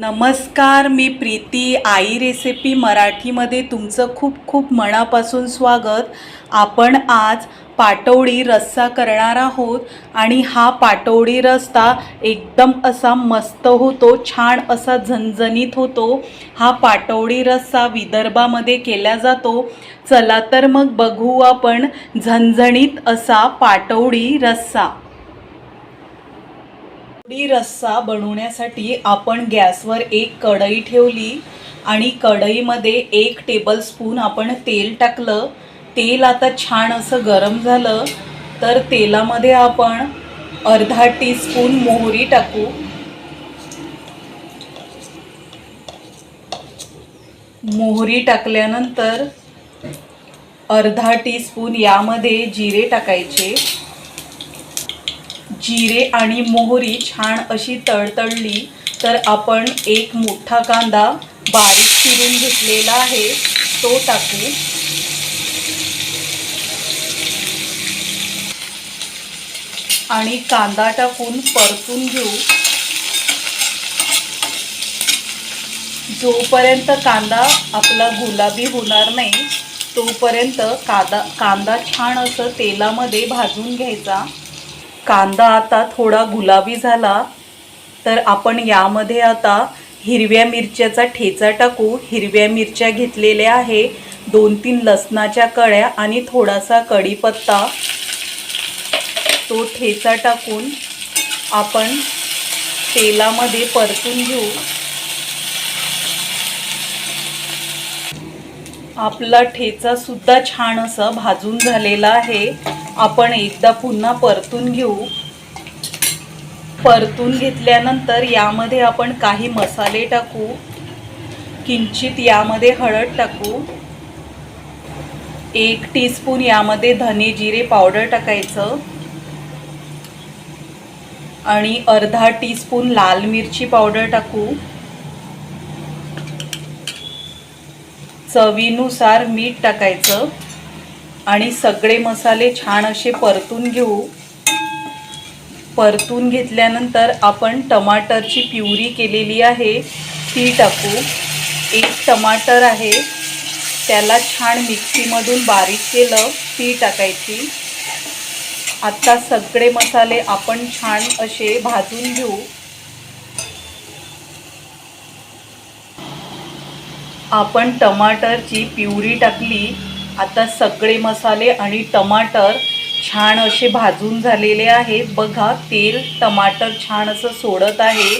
नमस्कार मी प्रीती. आई रेसिपी मराठीमध्ये तुमचं खूप खूप मनापासून स्वागत. आपण आज पाटवडी रस्सा करणार आहोत आणि हा पाटवडी रस्ता एकदम असा मस्त होतो छान असा झणझणीत होतो. हा पाटवडी रस्सा विदर्भामध्ये केला जातो. चला तर मग बघू आपण झणझणीत असा पाटवडी रस्सा. पाटवडी रस्सा बनवण्यासाठी आपण गॅसवर एक कढई ठेवली आणि कढईमध्ये एक टेबलस्पून आपण तेल टाकलं. तेल आता छान असं गरम झालं. तर तेलामध्ये आपण अर्धा टीस्पून मोहरी टाकू. मोहरी टाकल्यानंतर अर्धा टीस्पून यामध्ये जिरे टाकायचे. जिरे आणि मोहरी छान अशी तळतळली तर आपण एक मोठा कांदा बारीक चिरून घेतलेला आहे तो टाकू. आणि कांदा टाकून परतून घेऊ. जोपर्यंत कांदा आपला गुलाबी होणार नाही तोपर्यंत कांदा कांदा छान असं तेलामध्ये भाजून घ्यायचा. कांदा आता थोडा गुलाबी झाला तर आपण यामध्ये आता हिरव्या मिरच्याचा ठेचा टाकू. हिरव्या मिरच्या घेतलेल्या आहे दोन तीन लसणाच्या कळ्या आणि थोडासा कढीपत्ता. तो ठेचा टाकून आपण तेलामध्ये परतून घेऊ. आपला ठेचा सुद्धा छान असं भाजून झालेला आहे. आपण एकदा पुन्हा परतून घेऊ. परतून घेतल्यानंतर यामध्ये आपण काही मसाले टाकू. किंचित यामध्ये हळद टाकू. एक टीस्पून यामध्ये धने जिरे पावडर टाकायचं. आणि अर्धा टीस्पून लाल मिरची पावडर टाकू. चवीनुसार मीठ टाकायचं. आणि सगळे मसाले छान असे परतून घेऊ. परतून घेतल्यानंतर आपण टमाटरची प्युरी केलेली आहे. ती टाकू. एक टमाटर आहे. त्याला छान मिक्सीमधून बारीक केलं. ती टाकायची. आता सगळे मसाले आपण छान असे भाजून घेऊ. आपण टमाटरची प्युरी टाकली. आता सगळे मसाले आणि टमाटर छान असे भाजून झालेले आहे. बघा तेल टमाटर छान असं सोडत आहे.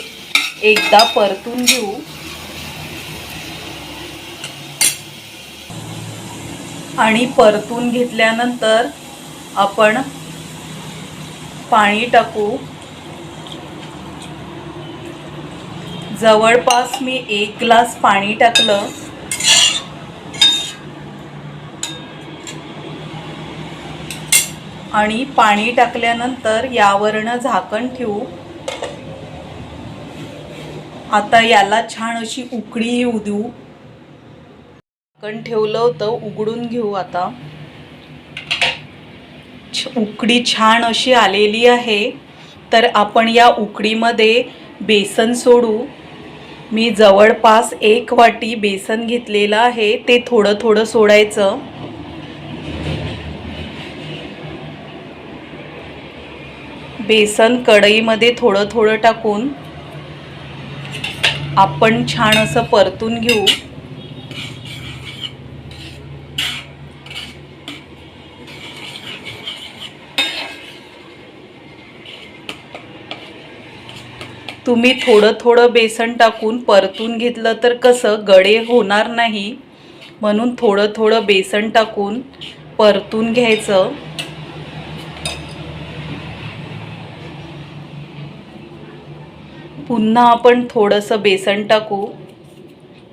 एकदा परतून घेऊ. आणि परतून घेतल्यानंतर आपण पाणी टाकू. जवळपास मी एक ग्लास पाणी टाकलं. आणि पाणी टाकल्यानंतर यावरनं झाकण ठेवू. आता याला छान अशी उकडी येऊ देऊ. झाकण ठेवलं होतं उघडून घेऊ आता. छ- उकडी छान अशी आलेली आहे. तर आपण या उकडीमध्ये बेसन सोडू. मी जवळपास एक वाटी बेसन घेतलेलं आहे ते थोडं थोडं सोडायचं. बेसन कढईमध्ये थोडं थोडं टाकून आपण छान असं परतून घेऊ. तुम्ही थोडं थोडं बेसन टाकून परतून घेतलं तर कसं गडे होणार नाही. म्हणून थोडं थोडं बेसन टाकून परतून घ्यायचं. पुन्हा आपण थोडंसं बेसन टाकू.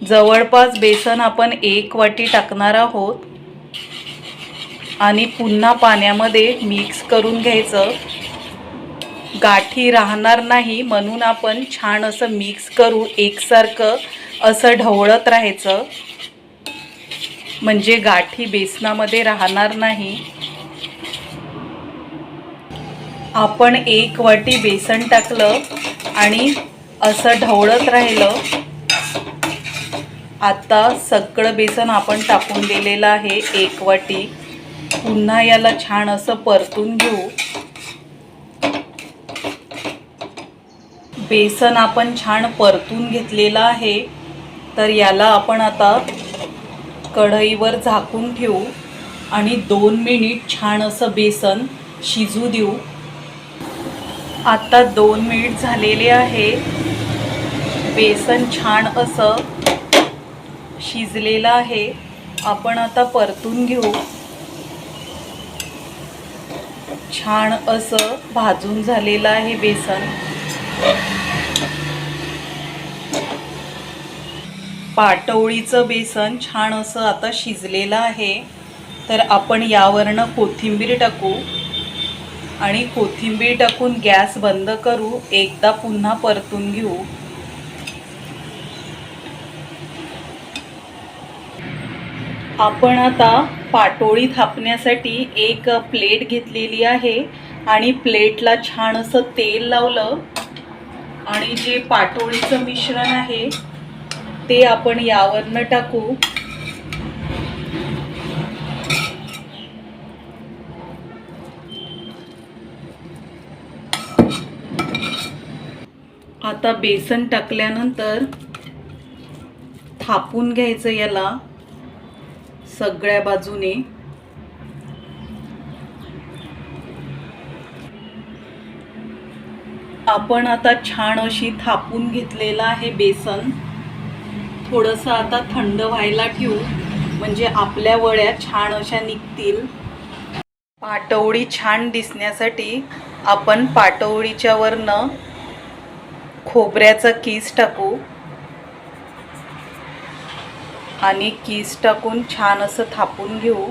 जवळपास बेसन आपण एक वाटी टाकणार आहोत. आणि पुन्हा पाण्यामध्ये मिक्स करून घ्यायचं. गाठी राहणार नाही म्हणून आपण छान असं मिक्स करू एकसारखं असं ढवळत राहायचं. म्हणजे गाठी बेसनामध्ये राहणार नाही. आपण एक वाटी बेसन टाकलं. आणि असं ढवळत राहिलं. आता सगळं बेसन आपण टाकून दिलेलं आहे एक वाटी. पुन्हा याला छान असं परतून घेऊ. बेसन आपण छान परतून घेतलेलं आहे. तर याला आपण आता कढईवर झाकून ठेवू आणि दोन मिनिट छान असं बेसन शिजू देऊ. आता दोन मिनिट झालेले आहे. बेसन छान असं शिजलेलं आहे. आपण आता परतून घेऊ. छान असं भाजून झालेलं आहे बेसन. पाटवळीचं बेसन छान असं आता शिजलेलं आहे. तर आपण यावरनं कोथिंबीर टाकू. आणि कोथिंबीर टाकून गॅस बंद करू एकदा पुन्हा परतून घेऊ. आपण आता पाटोळी थापण्यासाठी एक प्लेट घेतलेली आहे आणि प्लेटला छान असं तेल लावलं. आणि जे पाटोळीचं मिश्रण आहे ते आपण यावरनं टाकू. आता बेसन टाकल्यानंतर थापून घ्यायचं याला सगळ्या बाजूने. आपण आता छान अशी थापून घेतलेलं आहे बेसन. थोडंसं आता थंड व्हायला ठेवू म्हणजे आपल्या वड्या छान अशा निघतील. पाटवडी छान दिसण्यासाठी आपण पाटवडीच्या वरनं खोबऱ्याचा किस टाकू. आणि किस टाकून छान असं थापून घेऊ.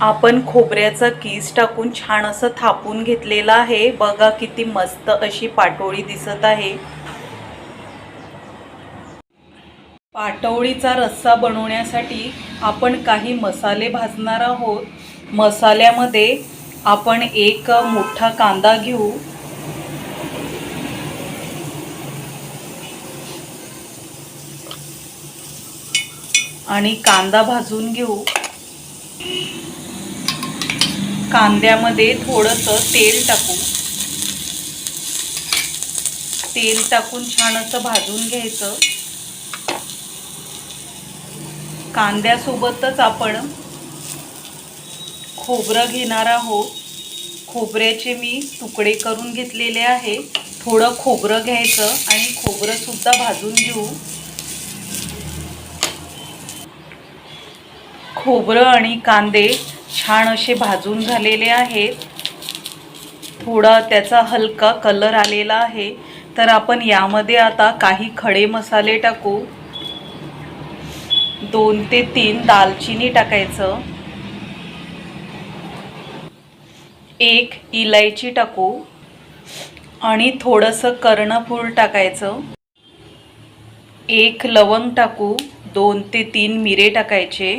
आपण खोबऱ्याचा किस टाकून छान असं थापून घेतलेलं आहे. बघा किती मस्त अशी पाटोळी दिसत आहे. पाटवळीचा रस्सा बनवण्यासाठी आपण काही मसाले भाजणार आहोत. मसाल्यामध्ये आपण एक मोठा कांदा घेऊ. आणि कांदा भाजून घेऊ. कांद्यामध्ये थोडंसं तेल टाकू. तेल टाकून छान असं भाजून घ्यायचं. कांद्यासोबतच आपण खोबरं घेणार आहोत. खोबऱ्याचे मी तुकडे करून घेतलेले आहे. थोडं खोबरं घ्यायचं आणि खोबरंसुद्धा भाजून घेऊ. खोबरं आणि कांदे छान असे भाजून झालेले आहेत. थोडा त्याचा हलका कलर आलेला आहे. तर आपण यामध्ये आता काही खडे मसाले टाकू. दोन ते तीन दालचिनी टाकायचं. एक इलायची टाकू आणि थोडंसं कर्णफूल टाकायचं. एक लवंग टाकू दोन ते तीन मिरे टाकायचे.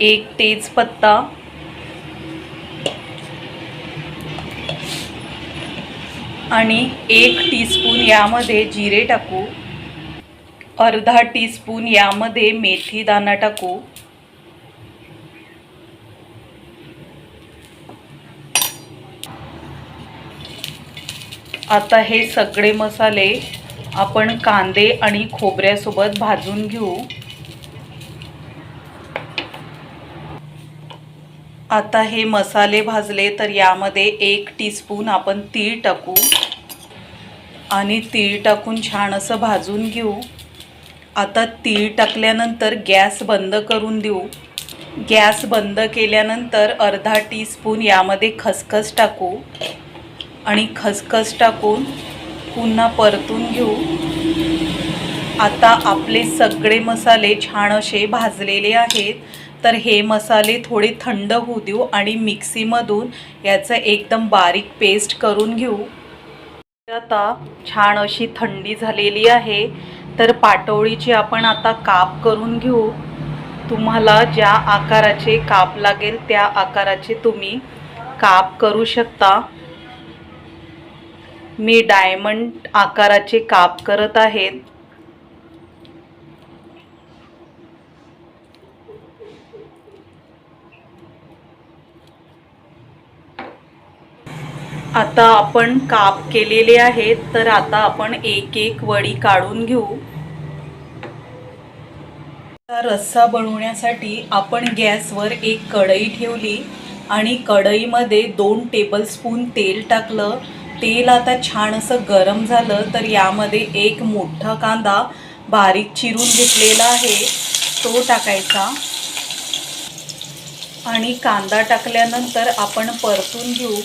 एक तेजपत्ता. आणि एक टीस्पून यामध्ये जिरे टाकू. अर्धा टीस्पून यामध्ये मेथी दाणा टाकू. आता हे सगळे मसाले आपण कांदे आणि खोबऱ्यासोबत भाजून घेऊ. आता हे मसाले भाजले तर यामध्ये एक टीस्पून आपण तीळ टाकू. आणि तीळ टाकून छान असं भाजून घेऊ. आता तीळ टाकल्यानंतर गॅस बंद करून देऊ. गॅस बंद केल्यानंतर अर्धा टीस्पून यामध्ये खसखस टाकू. आणि खसखस टाकून पुन्हा परतून घेऊ. आता आपले सगळे मसाले छान असे भाजलेले आहेत. तर हे मसाले थोडे थंड होऊ देऊ आणि मिक्सीमधून याचं एकदम बारीक पेस्ट करून घेऊ. आता छान अशी थंडी झालेली आहे. तर पाटोळीचे आपण आता काप करून घेऊ. तुम्हाला ज्या आकाराचे काप लागेल त्या आकाराचे तुम्ही काप करू शकता. मी डायमंड आकाराचे काप करत आहेत आता आपण काप केलेले आहेत तर आता आपण एक एक वडी काढून घेऊ. रस्सा बनवण्यासाठी आपण गॅसवर एक कढई ठेवली आणि कढईमध्ये दोन टेबलस्पून तेल टाकलं. तेल आता छान असं गरम झालं तर यामध्ये एक मोठा कांदा बारीक चिरून घेतलेला आहे. तो टाकायचा. आणि कांदा टाकल्यानंतर आपण परतून घेऊ.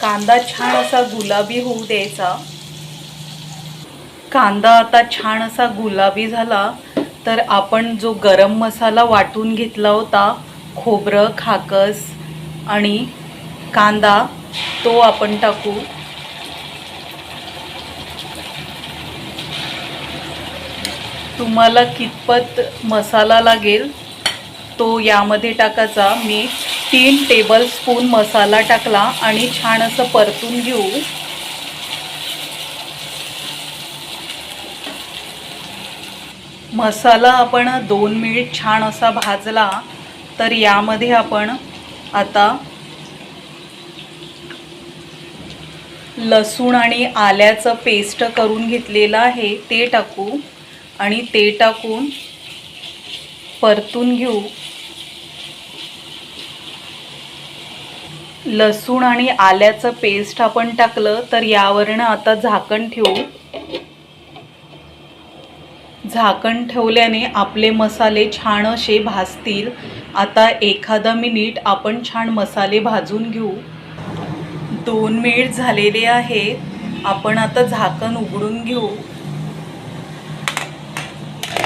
कांदा छान असा गुलाबी होऊ द्यायचा. कांदा आता छान असा गुलाबी झाला तर आपण जो गरम मसाला वाटून घेतला होता खोबरं खाकस आणि कांदा तो आपण टाकू. तुम्हाला कितपत मसाला लागेल तो यामध्ये टाकायचा. मी तीन टेबल स्पून मसाला टाकला आणि छान असं परतून घेऊ. मसाला आपण दोन मिनिट छान असा भाजला तर यामध्ये आपण आता लसूण आणि आल्याचं पेस्ट करून घेतलेलं आहे ते टाकू. आणि ते टाकून परतून घेऊ. लसूण आणि आल्याचं पेस्ट आपण टाकलं तर यावरनं आता झाकण ठेवू. झाकण ठेवल्याने आपले मसाले छान असे भाजतील. आता एखादा मिनिट आपण छान मसाले भाजून घेऊ. दोन मिनिट झालेले आहेत आपण आता झाकण उघडून घेऊ.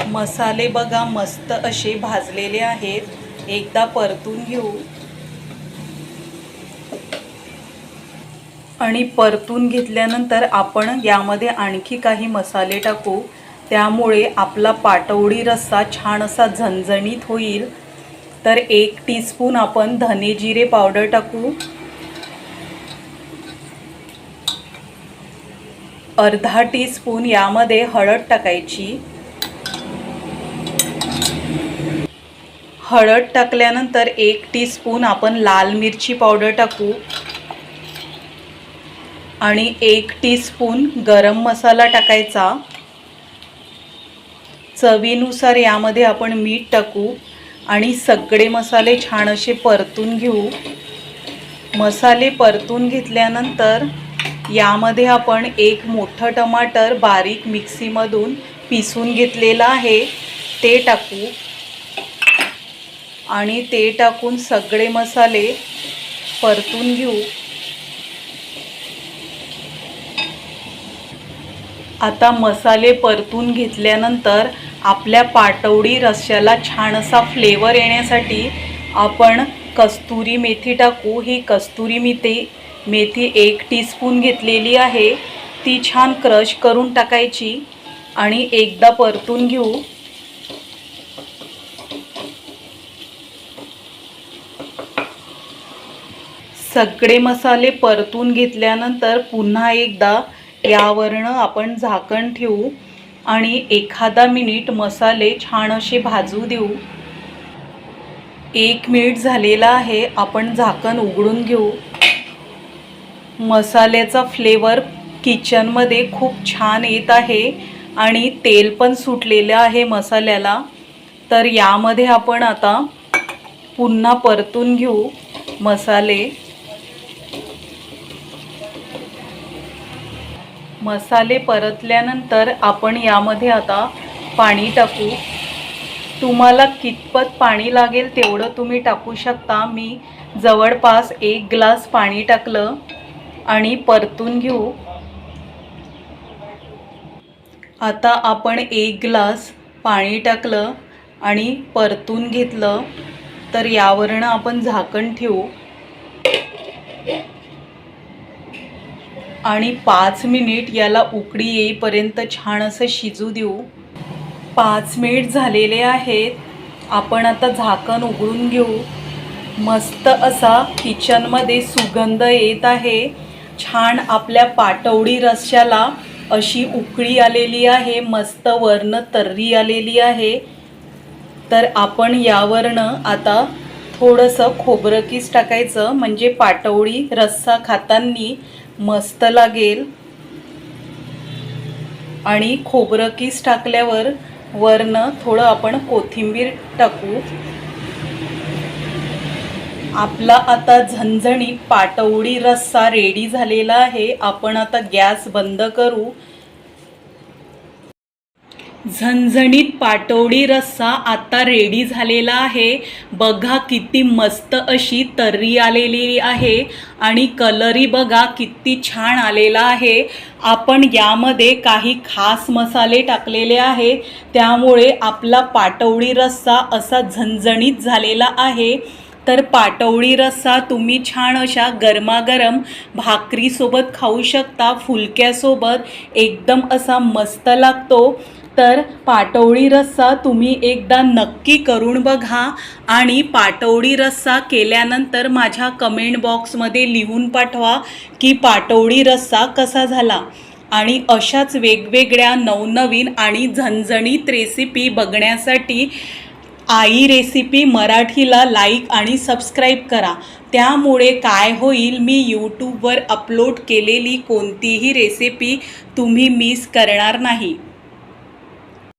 मसाले बघा मस्त असे भाजलेले आहेत. एकदा परतून घेऊ. आणि परतून घेतल्यानंतर आपण यामध्ये आणखी काही मसाले टाकू. त्यामुळे आपला पाटवडी रस्सा छान असा झणझणीत होईल. तर एक टीस्पून आपण धने जिरे पावडर टाकू. अर्धा टीस्पून यामध्ये हळद टाकायची. हळद टाकल्यानंतर एक टीस्पून आपण लाल मिरची पावडर टाकू. आणि एक टीस्पून गरम मसाला टाकायचा. चवीनुसार यामध्ये आपण मीठ टाकू आणि सगळे मसाले छान असे परतून घेऊ. मसाले परतून घेतल्यानंतर यामध्ये आपण एक मोठं टमाटर बारीक मिक्सीमधून पिसून घेतलेलं आहे. ते टाकू. आणि ते टाकून सगळे मसाले परतून घेऊ. आता मसाले परतून घेतल्यानंतर आपल्या पाटवडी रश्श्याला छान असा फ्लेवर येण्यासाठी आपण कस्तुरी मेथी टाकू. ही कस्तुरी मेथी मेथी एक टीस्पून घेतलेली आहे. ती छान क्रश करून टाकायची आणि एकदा परतून घेऊ. सगळे मसाले परतून घेतल्यानंतर पुन्हा एकदा यावरनं आपण झाकण ठेवू आणि एखादा मिनिट मसाले छान असे भाजू देऊ. एक मिनिट झालेला आहे आपण झाकण उघडून घेऊ. मसाल्याचा फ्लेवर किचनमध्ये खूप छान येत आहे आणि तेल पण सुटलेलं आहे मसाल्याला. तर यामध्ये आपण आता पुन्हा परतून घेऊ मसाले. मसाले परतल्यानंतर आपण यामध्ये आता पाणी टाकू. तुम्हाला कितपत पाणी लागेल तेवढं तुम्ही टाकू शकता. मी जवळपास एक ग्लास पाणी टाकलं. आणि परतून घेऊ. आता आपण एक ग्लास पाणी टाकलं आणि परतून घेतलं. तर यावरनं आपण झाकण ठेवू. आणि पाच मिनिट याला उकडी येईपर्यंत छान असं शिजू देऊ. पाच मिनिट झालेले आहेत. आपण आता झाकण उघडून घेऊ. मस्त असा किचनमध्ये सुगंध येत आहे. छान आपल्या पाटवडी रस्याला अशी उकळी आलेली आहे मस्त वरनं तर्री आलेली आहे. तर आपण यावरनं आता थोडंसं खोबरं टाकायचं म्हणजे पाटवडी रस्सा खाताना मस्त लागेल. आणि खोबरं टाकल्यावर वरनं थोडं आपण कोथिंबीर टाकू. आपला आता झणझणीत पाटवडी रस्सा रेडी झालेला आहे. आपण आता गॅस बंद करू. झणझणीत पाटवडी रस्सा आता रेडी झालेला आहे. बघा किती मस्त अशी तर्री आलेली आहे. आणि कलरही बघा किती छान आलेला आहे. आपण यामध्ये काही खास मसाले टाकलेले आहे त्यामुळे आपला पाटवडी रस्सा असा झणझणीत झालेला आहे. तर पाटवडी रस्सा तुम्ही छान अशा गरमागरम भाकरीसोबत खाऊ शकता फुलक्यासोबत. एकदम असा मस्त लागतो. तर पाटवडी रस्सा तुम्ही एकदा नक्की करून बघा आणि पाटवडी रस्सा केल्यानंतर माझ्या कमेंट बॉक्समध्ये लिहून पाठवा की पाटवडी रस्सा कसा झाला. आणि अशाच वेगवेगळ्या नवनवीन आणि झणझणीत रेसिपी बघण्यासाठी आई रेसिपी मराठीला लाईक आणि सबस्क्राईब करा. त्यामुळे काय होईल मी यूट्यूबवर अपलोड केलेली कोणतीही रेसिपी तुम्ही मिस करणार नाही.